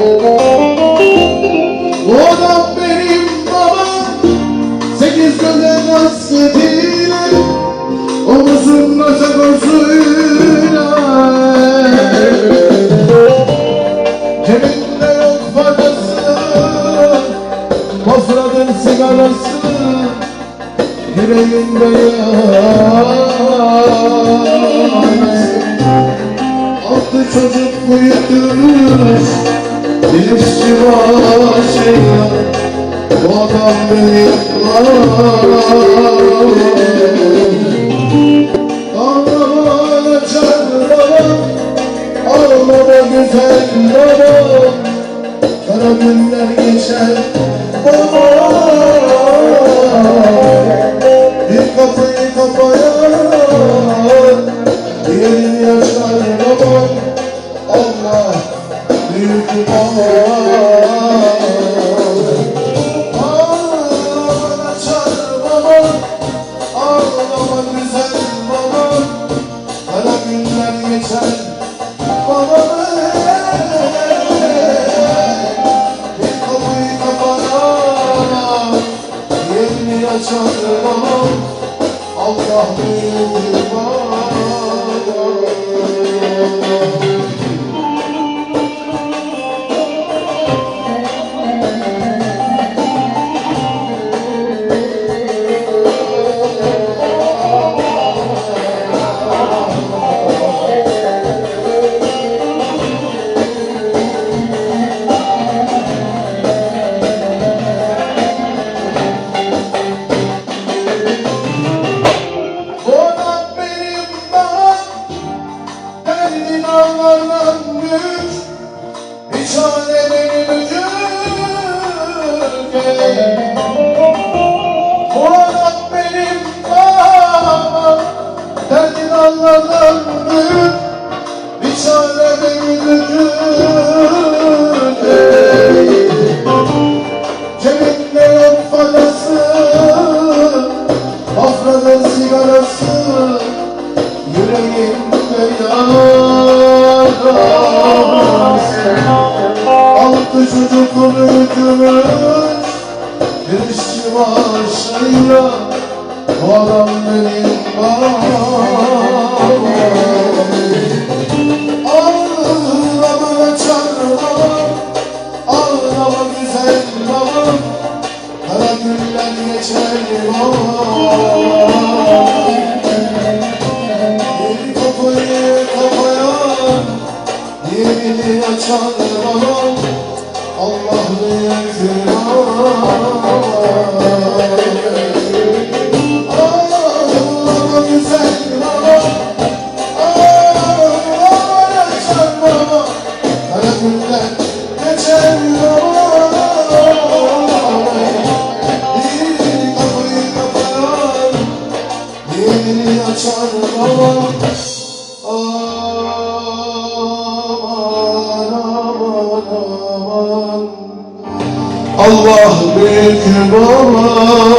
Bu benim babam Sekiz yediğine Omuzumda sakosuyla Cebinde yok faydası Bozradın sigarası Yüreğinde yarası Altı çocuk büyütürüz Bir işçi başıyla Bu adam benim Ağlama açar babam Ağlama güzel babam Kara günler geçer Allah day. Bu adam benim babam Ağlama açar babam Ağlama güzel babam Kara günler geçer babam Bir kafayı kafaya Yerini açar Babam açar baba Aman aman aman Allah büyük baba